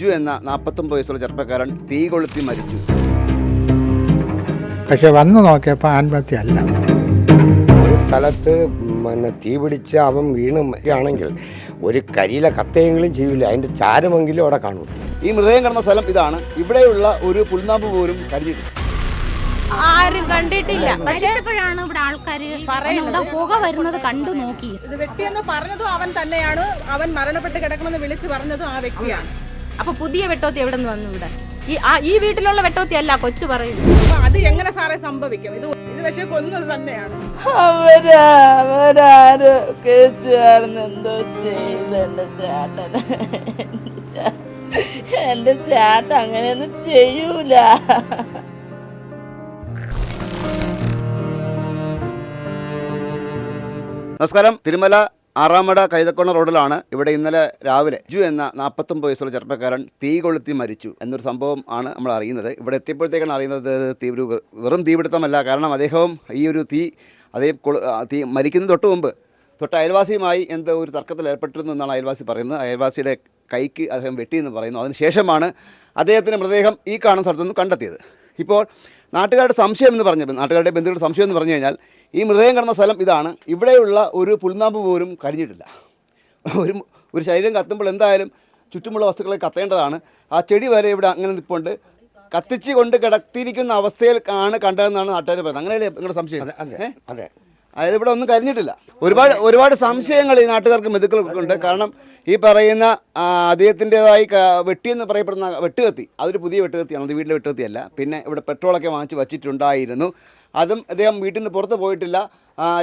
ജു എന്ന നാൽപ്പത്തൊമ്പത് വയസ്സുള്ള ചെറുപ്പക്കാരൻ തീ കൊളുത്തി മരിച്ചു. പക്ഷെ വന്നു നോക്കിയപ്പോൾ ആത്മഹത്യല്ല ഒരു സ്ഥലത്ത് പിന്നെ തീ പിടിച്ച് അവൻ വീണ് ആണെങ്കിൽ ഒരു കരിയില കത്തയെങ്കിലും ചെയ്യില്ല അതിന്റെ ചാരമെങ്കിലും അവിടെ കാണും. ഈ മൃതദേഹം കിടന്ന സ്ഥലം ഇതാണ്. ഇവിടെയുള്ള ഒരു പുൽനാമ്പ് പോലും കരിഞ്ഞിട്ടില്ല. ആരും കണ്ടിട്ടില്ല. മരിച്ചപ്പോഴാണ് ഇവിടെ ആൾക്കാർ പറയുന്നത്. പുക വരുന്നത് കണ്ടു നോക്കി. ഇത് വ്യക്തിയെന്ന് പറഞ്ഞതും അവൻ തന്നെയാണ്. അവൻ മരണപ്പെട്ട് കിടക്കണമെന്ന് വിളിച്ചു പറഞ്ഞതും ആ വ്യക്തിയാണ്. അപ്പൊ പുതിയ വെട്ടോത്തി എവിടെ നിന്ന് വന്നു ഇവിടെ? ഈ ആ ഈ വീട്ടിലുള്ള വെട്ടോത്തി അല്ല കൊച്ചു പറയും അപ്പൊ അത് എങ്ങനെ സാറേ സംഭവിക്കും? ഇത് ഇത് പക്ഷെ കൊന്നത് തന്നെയാണ്. അവരാ അവരാരോ കേസുകാരൻ എന്തോ ചെയ്ത് എന്റെ ചാട്ട എന്റെ ചേട്ടൻ അങ്ങനെയൊന്നും ചെയ്യൂല. നമസ്കാരം. തിരുമല ആറാമട കൈതക്കോണ റോഡിലാണ് ഇവിടെ ഇന്നലെ രാവിലെ ജു എന്ന നാൽപ്പത്തൊമ്പത് വയസ്സുള്ള ചെറുപ്പക്കാരൻ തീ കൊളുത്തി മരിച്ചു എന്നൊരു സംഭവം ആണ് നമ്മൾ അറിയുന്നത്. ഇവിടെ എത്തിയപ്പോഴത്തേക്കാണ് അറിയുന്നത് തീ ഒരു വെറും തീപിടുത്തമല്ല. കാരണം അദ്ദേഹവും ഈ ഒരു തീ അതേ തീ മരിക്കുന്ന തൊട്ട് മുമ്പ് തൊട്ട് അയൽവാസിയുമായി എന്തോ ഒരു തർക്കത്തിൽ ഏർപ്പെട്ടിരുന്നു എന്നാണ് അയൽവാസി പറയുന്നത്. അയൽവാസിയുടെ കൈക്ക് അദ്ദേഹം വെട്ടിയെന്ന് പറയുന്നു. അതിനുശേഷമാണ് അദ്ദേഹത്തിന്റെ മൃതദേഹം ഈ കാണുന്ന സ്ഥലത്തുനിന്ന് കണ്ടെത്തിയത്. ഇപ്പോൾ നാട്ടുകാരുടെ സംശയം എന്ന് പറഞ്ഞപ്പോൾ നാട്ടുകാരുടെ ബന്ധുക്കളുടെ സംശയം എന്ന് പറഞ്ഞു കഴിഞ്ഞാൽ ഈ മൃതദേഹം കിടന്ന സ്ഥലം ഇതാണ്. ഇവിടെയുള്ള ഒരു പുൽനാമ്പ് പോലും കരിഞ്ഞിട്ടില്ല. ഒരു ഒരു ശരീരം കത്തുമ്പോൾ എന്തായാലും ചുറ്റുമുള്ള വസ്തുക്കളെ കത്തേണ്ടതാണ്. ആ ചെടി വരെ ഇവിടെ അങ്ങനെ നിൽപ്പുണ്ട് കത്തിച്ച് കൊണ്ട് കിടത്തിയിരിക്കുന്ന അവസ്ഥയിൽ ആണ് കണ്ടതെന്നാണ് നാട്ടുകാർ പറയുന്നത്. അങ്ങനെയല്ലേ നിങ്ങളുടെ സംശയം? അതെ അതെ അതായത് ഇവിടെ ഒന്നും കരിഞ്ഞിട്ടില്ല. ഒരുപാട് ഒരുപാട് സംശയങ്ങൾ ഈ നാട്ടുകാർക്ക് മെതുക്കൾക്കുണ്ട്. ഉണ്ട് കാരണം ഈ പറയുന്ന അദ്ദേഹത്തിന്റെതായി വെട്ടിയെന്ന് പറയപ്പെടുന്ന വെട്ടുകത്തി. അതൊരു പുതിയ വെട്ടുകത്തിയാണ്. അത് വീട്ടിലെ വെട്ടുകത്തിയല്ല. പിന്നെ ഇവിടെ പെട്രോളൊക്കെ വാങ്ങിച്ച് വച്ചിട്ടുണ്ടായിരുന്നു. അതും അദ്ദേഹം വീട്ടിൽ നിന്ന് പുറത്ത് പോയിട്ടില്ല.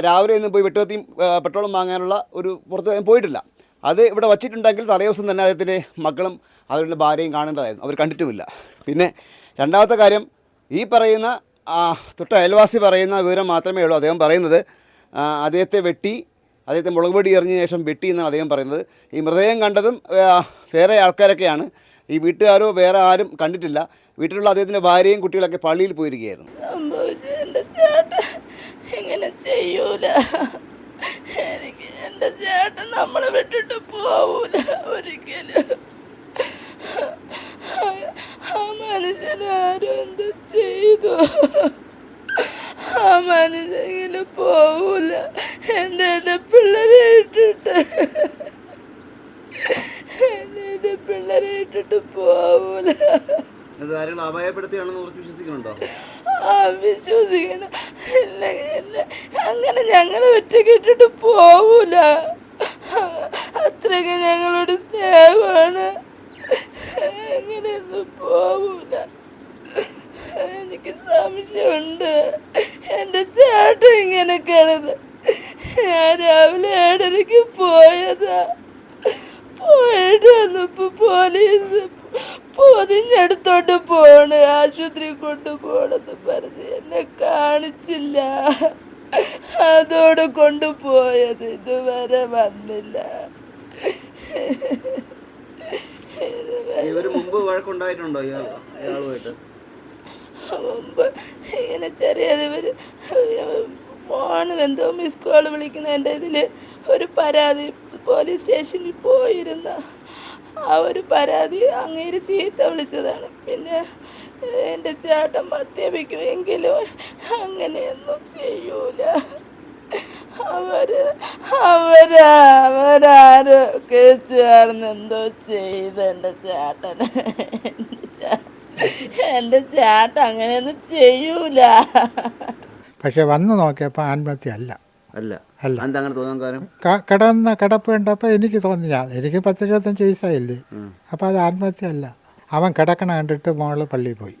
രാവിലെ ഒന്നും പോയി വെട്ടുകത്തിയും പെട്രോളും വാങ്ങാനുള്ള ഒരു പുറത്ത് പോയിട്ടില്ല. അത് ഇവിടെ വച്ചിട്ടുണ്ടെങ്കിൽ തലേദിവസം തന്നെ അദ്ദേഹത്തിന്റെ മക്കളും അവരുടെ ഭാര്യയും കാണേണ്ടതായിരുന്നു. അവർ കണ്ടിട്ടുമില്ല. പിന്നെ രണ്ടാമത്തെ കാര്യം ഈ പറയുന്ന തൊട്ട് അയൽവാസി പറയുന്ന വിവരം മാത്രമേ ഉള്ളൂ അദ്ദേഹം പറയുന്നത്. അദ്ദേഹത്തെ വെട്ടി അദ്ദേഹത്തെ മുളക് പൊടി എറിഞ്ഞ ശേഷം വെട്ടി എന്നാണ് അദ്ദേഹം പറയുന്നത്. ഈ മൃതദേഹം കണ്ടതും വേറെ ആൾക്കാരൊക്കെയാണ്. ഈ വീട്ടുകാരോ വേറെ ആരും കണ്ടിട്ടില്ല. വീട്ടിലുള്ള അദ്ദേഹത്തിന്റെ ഭാര്യയും കുട്ടികളൊക്കെ പള്ളിയിൽ പോയിരിക്കുകയായിരുന്നു. ഇങ്ങനെ ചെയ്യൂല. എനിക്ക് എന്റെ ചേട്ടൻ നമ്മളെ വിട്ടിട്ട് പോവൂല ഒരിക്കലും. ആ മനുഷ്യനാരും എന്ത് ചെയ്തു. ആ മനുഷ്യൻ പോവൂല എന്റെ എന്റെ പിള്ളേരെ ഇട്ടിട്ട് എന്റെ എന്റെ പിള്ളേരെ ഇട്ടിട്ട് പോവൂല അപായപ്പെടുത്തിയാണെന്ന് ഉറച്ച് വിശ്വസിക്കുന്നുണ്ടോ? വിശ്വസിക്കണം അങ്ങനെ ഞങ്ങൾ ഒറ്റക്കിട്ടിട്ട് പോവൂല. അത്രയ്ക്ക് ഞങ്ങളോട് സ്നേഹമാണ്. പോവൂല. എനിക്ക് സംശയമുണ്ട്. എന്റെ ചേട്ടൻ ഇങ്ങനെ കിടന്ന് ഞാൻ രാവിലെ ഏഴരയ്ക്ക് പോയതാ. പോയിട്ട് വന്നപ്പോ പോലീസ് പൊതിഞ്ഞെടുത്തോണ്ട് പോണ്. ആശുപത്രി കൊണ്ടുപോണെന്ന് പറഞ്ഞ് എന്നെ കാണിച്ചില്ല. അതോടെ കൊണ്ടുപോയത് ഇതുവരെ വന്നില്ല. ഇവർ മുമ്പ് വഴക്കുണ്ടായിട്ടുണ്ടോ ഇയാൾ ഇയാളുമായിട്ട്? മുമ്പ് ഇങ്ങനെ ചെറിയത് ഫോൺ എന്തോ മിസ് കോൾ വിളിക്കുന്നതിന്റെ ഇതിൽ ഒരു പരാതി. പോലീസ് സ്റ്റേഷനിൽ പോയിരുന്ന ആ ഒരു പരാതി അങ്ങേര് ചീത്ത വിളിച്ചതാണ്. പിന്നെ എന്റെ ചേട്ടൻ മദ്യപിക്കുമെങ്കിലും അങ്ങനെയൊന്നും ചെയ്യൂല. അവർ അവരാ ചേർന്ന് എന്തോ ചെയ്ത് എന്റെ ചേട്ടന്. എന്റെ ചേ- എന്റെ ചേട്ടൻ അങ്ങനെയൊന്നും ചെയ്യൂല. പക്ഷെ വന്ന് നോക്കിയപ്പോൾ ആത്മഹത്യ അല്ല അല്ല. അല്ല. എന്താ അങ്ങനെ തോന്നാൻ കാരണം? കിടന്ന കിടപ്പ് കണ്ടപ്പോൾ എനിക്ക് തോന്നി ഞാൻ എനിക്ക് പത്ത് ഇരുപത്തഞ്ച് വയസ്സായില്ലേ അപ്പോൾ അത് ആത്മഹത്യ അല്ല. അവൻ കിടക്കണ കണ്ടിട്ട് മോൾ പള്ളിയിൽ പോയി.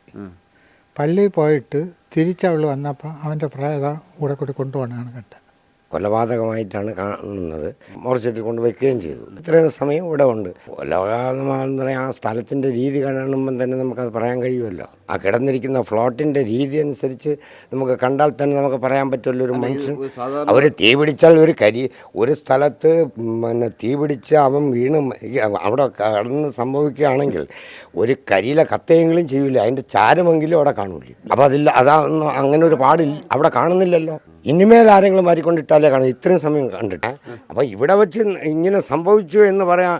പള്ളിയിൽ പോയിട്ട് തിരിച്ചവൾ വന്നപ്പോൾ അവന്റെ പ്രേതം കൂടെ കൂടി കൊണ്ടുപോകണതാണ് കണ്ടത്. കൊലപാതകമായിട്ടാണ് കാണുന്നത്. മോർച്ചറിൽ കൊണ്ട് വെക്കുകയും ചെയ്തു. ഇത്രയും സമയം ഇവിടെ ഉണ്ട്. കൊലപാതകമാണെന്ന് പറയാൻ ആ സ്ഥലത്തിന്റെ രീതി കാണുമ്പം തന്നെ നമുക്കത് പറയാൻ കഴിയുമല്ലോ. ആ കിടന്നിരിക്കുന്ന ഫ്ലോട്ടിന്റെ രീതി അനുസരിച്ച് നമുക്ക് കണ്ടാൽ തന്നെ നമുക്ക് പറയാൻ പറ്റുമല്ലോ ഒരു മനുഷ്യൻ. അവർ തീ പിടിച്ചാൽ ഒരു കരി ഒരു സ്ഥലത്ത് പിന്നെ തീ പിടിച്ച് അവൻ വീണ് അവിടെ കടന്ന് സംഭവിക്കുകയാണെങ്കിൽ ഒരു കരിയില കത്തയെങ്കിലും ചെയ്യില്ല അതിന്റെ ചാരമെങ്കിലും അവിടെ കാണൂല. അപ്പോൾ അതില്ല അതാ അങ്ങനെ ഒരു പാടില്ല. അവിടെ കാണുന്നില്ലല്ലോ. ഇനിമേൽ ആരെങ്കിലും വാരിക്കൊണ്ടിട്ടാലേ കാണും. ഇത്രയും സമയം കണ്ടിട്ട്. അപ്പോൾ ഇവിടെ വെച്ച് ഇങ്ങനെ സംഭവിച്ചു എന്ന് പറയാൻ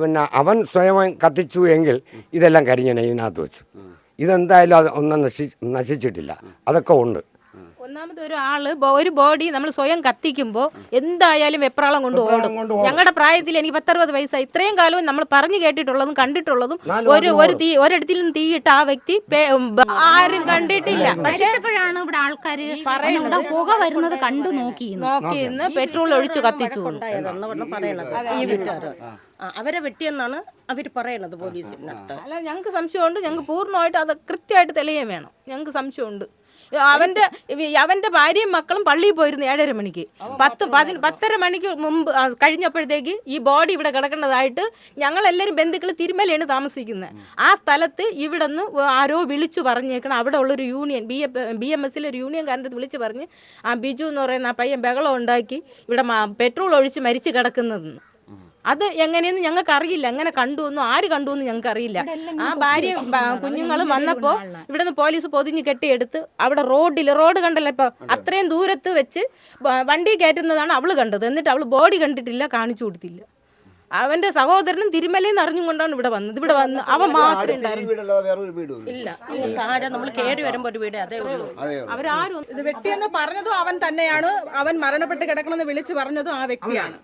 പിന്നെ അവൻ സ്വയം കത്തിച്ചു എങ്കിൽ ഇതെല്ലാം കരിഞ്ഞനെ ഇതിനകത്ത് വെച്ചു. ഇതെന്തായാലും അത് ഒന്നും നശി നശിച്ചിട്ടില്ല. അതൊക്കെ ഉണ്ട്. ഒന്നാമത് ഒരു ആൾ ഒരു ബോഡി നമ്മൾ സ്വയം കത്തിക്കുമ്പോൾ എന്തായാലും വെപ്രാളം കൊണ്ട് ഓടും. ഞങ്ങളുടെ പ്രായത്തിൽ എനിക്ക് പത്തറുപത് വയസ്സായി. ഇത്രയും കാലവും നമ്മൾ പറഞ്ഞു കേട്ടിട്ടുള്ളതും കണ്ടിട്ടുള്ളതും ഒരു ഒരു തീ ഒരിടത്തിൽ നിന്ന് തീയിട്ട് ആ വ്യക്തി ആരും കണ്ടിട്ടില്ല. പക്ഷെ ഇവിടെ ആൾക്കാര് ഇവിടെ പുക വരുന്നത് കണ്ടു നോക്കി. നോക്കിന്ന് പെട്രോൾ ഒഴിച്ച് കത്തിച്ചു പറയണത് ഈ അവരെ വെട്ടിയെന്നാണ് അവർ പറയണത് പോലീസിനടുത്ത് അല്ല ഞങ്ങൾക്ക് സംശയമുണ്ട്. ഞങ്ങൾക്ക് പൂർണമായിട്ട് അത് കൃത്യമായിട്ട് തെളിയാൻ വേണം. ഞങ്ങൾക്ക് സംശയമുണ്ട്. അവന്റെ അവന്റെ ഭാര്യയും മക്കളും പള്ളിയിൽ പോയിരുന്നു ഏഴര മണിക്ക്. പത്ത് പതി പത്തര മണിക്ക് മുമ്പ് കഴിഞ്ഞപ്പോഴത്തേക്ക് ഈ ബോഡി ഇവിടെ കിടക്കേണ്ടതായിട്ട് ഞങ്ങളെല്ലാവരും ബന്ധുക്കൾ തിരുമലയാണ് താമസിക്കുന്നത് ആ സ്ഥലത്ത് ഇവിടെ നിന്ന് ആരോ വിളിച്ചു പറഞ്ഞേക്കണം. അവിടെ ഉള്ളൊരു യൂണിയൻ ബി ബി എം എസിലെ ഒരു യൂണിയൻകാരന്റെ അടുത്ത് വിളിച്ച് പറഞ്ഞ് ആ ബിജു എന്ന് പറയുന്ന ആ പയ്യൻ ബഹളം ഉണ്ടാക്കി ഇവിടെ പെട്രോൾ ഒഴിച്ച് മരിച്ചു കിടക്കുന്നതെന്ന്. അത് എങ്ങനെയെന്ന് ഞങ്ങൾക്ക് അറിയില്ല എങ്ങനെ കണ്ടു എന്നും ആര് കണ്ടു എന്ന് ഞങ്ങൾക്ക് അറിയില്ല ആ ഭാര്യ കുഞ്ഞുങ്ങളും വന്നപ്പോൾ ഇവിടെ നിന്ന് പോലീസ് പൊതിഞ്ഞ് കെട്ടിയെടുത്ത് അവിടെ റോഡിൽ റോഡ് കണ്ടല്ലോ ഇപ്പൊ അത്രയും ദൂരത്ത് വെച്ച് വണ്ടി കയറ്റുന്നതാണ് അവൾ കണ്ടത്. എന്നിട്ട് അവൾ ബോഡി കണ്ടിട്ടില്ല കാണിച്ചു കൊടുത്തില്ല. അവന്റെ സഹോദരനും തിരുമലയിൽ നിന്ന് അറിഞ്ഞുകൊണ്ടാണ് ഇവിടെ വന്നത്. ഇവിടെ വന്ന് അവൻ മാത്രമേ ഉണ്ടായിരുന്നു ഇല്ല. താഴെ നമ്മൾ കയറി വരുമ്പോൾ ഒരു വീട് അതേ ഉള്ളൂ. അവരാരും ഇത് വെട്ടിയെന്ന് പറഞ്ഞതും അവൻ തന്നെയാണ്. അവൻ മരണപ്പെട്ട് കിടക്കണമെന്ന് വിളിച്ച് പറഞ്ഞതും ആ വ്യക്തിയാണ്.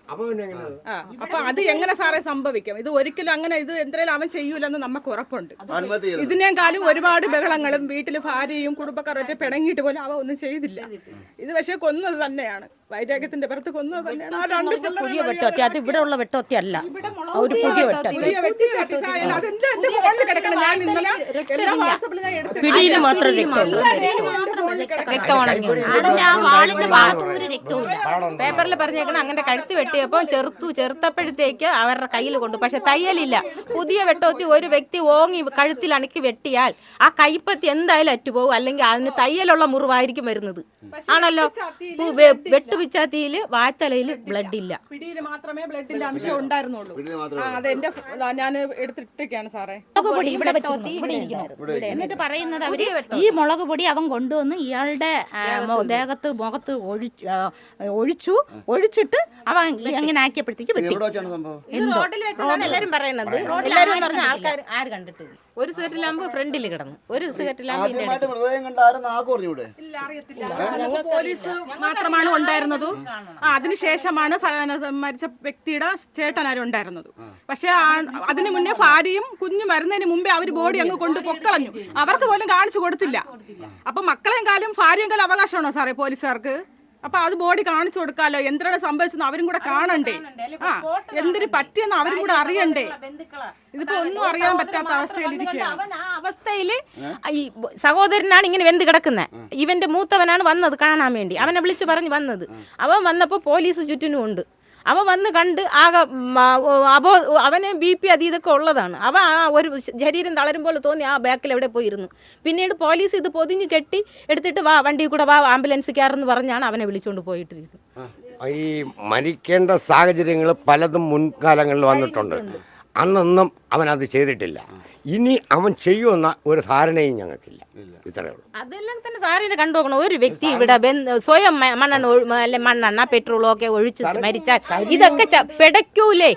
ആ അപ്പൊ അത് എങ്ങനെ സാറേ സംഭവിക്കും? ഇത് ഒരിക്കലും അങ്ങനെ ഇത് എന്തായാലും അവൻ ചെയ്യൂലെന്ന് നമുക്ക് ഉറപ്പുണ്ട്. ഇതിനേക്കാളും ഒരുപാട് ബഹളങ്ങളും വീട്ടിൽ ഭാര്യയും കുടുംബക്കാരൊക്കെ പിണങ്ങിയിട്ട് പോലും അവ ഒന്നും ചെയ്തില്ല. ഇത് പക്ഷെ കൊന്നത് തന്നെയാണ്. വൈരാഗ്യത്തിന്റെ പുറത്ത് കൊന്നത് തന്നെയാണ്. പുതിയ വെട്ടോത്തി അത് ഇവിടെ ഉള്ള വെട്ടോത്തി അല്ല. ഒരു പുതിയ വെട്ടോത്തി പിടിയിൽ മാത്രം രക്തമുള്ളൂ പേപ്പറിൽ പറഞ്ഞേക്കണം അങ്ങനെ കഴുത്ത് വെട്ടിയപ്പോൾ ചെറുത്തു ചെറുത്തപ്പോഴത്തേക്ക് അവരുടെ കയ്യിൽ കൊണ്ടു. പക്ഷെ തയ്യലില്ല. പുതിയ വെട്ടോത്തി ഒരു വ്യക്തി ഓങ്ങി കഴുത്തിൽ അണക്കി വെട്ടിയാൽ ആ കൈപ്പത്തി എന്തായാലും അറ്റുപോകും. അല്ലെങ്കിൽ അതിന് തയ്യലുള്ള മുറിവായിരിക്കും വരുന്നത്. ആണല്ലോ? പു- വാഴത്തലയിൽ വായ്ത്തലയിൽ ബ്ലഡ് ഇല്ല പിടിയിൽ മാത്രമേ ബ്ലഡിന്റെ അംശം ഉണ്ടായിരുന്നുള്ളൂ. അതെന്റെ ഞാൻ എടുത്തിട്ടൊക്കെയാണ് സാറേ. മുളക് പൊടി ഇവിടെ വെച്ചിരുന്നു ഇവിടെ ഇരിക്കുന്നു എന്നിട്ട് പറയുന്നത് അവർ ഈ മുളക് പൊടി അവൻ കൊണ്ടുവന്ന് ഇയാളുടെ ആ, മൊ- ദേഹത്ത് മുഖത്ത് ഒഴിച്ചു ആ, ഒഴിച്ചു ഒഴിച്ചിട്ട് അവൻ എങ്ങനെ ആക്കിയപ്പോഴത്തേക്ക് വെട്ടി. എവിടെ വെച്ചാണ് സംഭവം? ഇത് റോഡിൽ വെച്ചതാണ് എല്ലാരും പറയുന്നത്. എല്ലാരും പറഞ്ഞ ആൾക്കാർ ആര് കണ്ടിട്ടില്ല. ഒരു സിഗരറ്റ് ലാമ്പ് ഫ്രണ്ടിൽ കിടന്നു. ഒരു സിഗരറ്റ് ലാമ്പ് ആദ്യമായിട്ട് മൃതദേഹം കണ്ട ആരും നാക്ക് പറഞ്ഞൂടെ ഇല്ല അറിയത്തില്ല. പോലീസ് മാത്രമാണ് ഉണ്ടായിരുന്നത്. ആ അതിനുശേഷമാണ് മരിച്ച വ്യക്തിയുടെ ചേട്ടനാരും ഉണ്ടായിരുന്നത്. പക്ഷെ അതിനു മുന്നേ ഭാര്യയും കുഞ്ഞും വരുന്നതിന് മുമ്പേ അവർ ബോഡി അങ്ങ് കൊണ്ട് പൊക്കളഞ്ഞു. അവർക്ക് പോലും കാണിച്ചു കൊടുത്തില്ല. അപ്പൊ മക്കളെയും കാലം ഭാര്യയും കാലം അവകാശമാണോ സാറേ പോലീസുകാർക്ക്? അപ്പൊ അത് ബോഡി കാണിച്ചു കൊടുക്കാലോ? എന്തിനാണ് സംഭവിച്ചെന്ന് അവരും കൂടെ കാണണ്ടേ? ആ എന്തിന് പറ്റിയെന്ന് അവരും കൂടെ അറിയണ്ടേ? ഇതിപ്പോ ഒന്നും അറിയാൻ പറ്റാത്ത അവസ്ഥയിൽ അവൻ ആ അവസ്ഥയിൽ ഈ സഹോദരനാണ് ഇങ്ങനെ വെന്ത് കിടക്കുന്നത് ഇവന്റെ മൂത്തവനാണ് വന്നത് കാണാൻ വേണ്ടി. അവനെ വിളിച്ചു പറഞ്ഞു വന്നത്. അവൻ വന്നപ്പോൾ പോലീസ് ചുറ്റിനും ഉണ്ട്. അവൻ വന്ന് കണ്ട് ആകെ അബോ അവന് ബി പി അത് ഇതൊക്കെ ഉള്ളതാണ്. അവ ആ ഒരു ശരീരം തളരുമ്പോൾ തോന്നി ആ ബാക്കിൽ എവിടെ പോയിരുന്നു പിന്നീട് പോലീസ് ഇത് പൊതിഞ്ഞ് കെട്ടി എടുത്തിട്ട് വാ വണ്ടി കൂടെ വാ ആംബുലൻസ് കയറെന്ന് പറഞ്ഞാണ് അവനെ വിളിച്ചുകൊണ്ട് പോയിട്ടിരിക്കുന്നത്. ഈ മരിക്കേണ്ട സാഹചര്യങ്ങൾ പലതും മുൻകാലങ്ങളിൽ വന്നിട്ടുണ്ട്. അന്നൊന്നും അവൻ അത് ചെയ്തിട്ടില്ല. ഇനി അവൻ ചെയ്യുമെന്ന ഒരു ധാരണയും ഞങ്ങൾക്കില്ല. ഇത്രയേ ഉള്ളൂ. അതെല്ലാം തന്നെ സാറിന് കണ്ടുനോക്കണം ഒരു വ്യക്തി ഇവിടെ സ്വയം മണ്ണെണ്ണ അല്ലെ മണ്ണെണ്ണ പെട്രോളോ ഒക്കെ ഒഴിച്ച് മരിച്ചാൽ ഇതൊക്കെ പിടയ്ക്കൂലേ?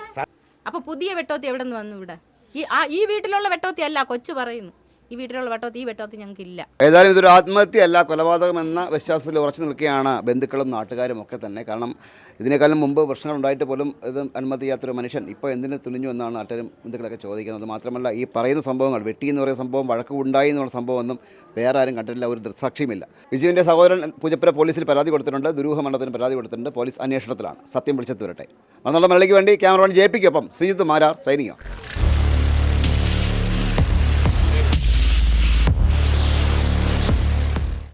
അപ്പൊ പുതിയ വെട്ടോത്തി എവിടെ നിന്ന് വന്നു ഇവിടെ? ഈ ആ ഈ വീട്ടിലുള്ള വെട്ടോത്തി അല്ല കൊച്ചു പറയുന്നു. ഈ വീട്ടിലുള്ള വെട്ടോത്തി ഈ വെട്ടോത്തി ഞങ്ങൾക്ക് ഇല്ല ഏതായാലും ഇതൊരു ആത്മഹത്യയല്ല കൊലപാതകം എന്ന വിശ്വാസത്തിൽ ഉറച്ചു നിൽക്കുകയാണ് ബന്ധുക്കളും നാട്ടുകാരും ഒക്കെ തന്നെ. കാരണം ഇതിനേക്കാളും മുമ്പ് പ്രശ്നങ്ങൾ ഉണ്ടായിട്ട് പോലും ഇത് അനുമതി ചെയ്യാത്തൊരു മനുഷ്യൻ ഇപ്പോൾ എന്തിനു തുനിഞ്ഞു എന്നാണ് നാട്ടുകാരും ബന്ധുക്കളൊക്കെ ചോദിക്കുന്നത്. മാത്രമല്ല ഈ പറയുന്ന സംഭവങ്ങൾ വെട്ടി എന്ന് പറയുന്ന സംഭവം വഴക്ക് ഉണ്ടായി എന്നുള്ള സംഭവമൊന്നും വേറെ ആരും കണ്ടിട്ടില്ല ഒരു ദൃക്സാക്ഷിയുമില്ല. വിജുവിന്റെ സഹോദരൻ പൂജപ്പുര പോലീസിൽ പരാതി കൊടുത്തിട്ടുണ്ട് ദുരൂഹ മരണത്തിന് പരാതി കൊടുത്തിട്ടുണ്ട് പോലീസ് അന്വേഷണത്തിലാണ്. സത്യം വിളിച്ചെത്തി വരട്ടെ മണ്ണുള്ള മലയാളിക്ക് വേണ്ടി ക്യാമറമാൻ ജയിപ്പിക്കൊപ്പം ശ്രീജിത്ത് മാരാർ സൈനിക.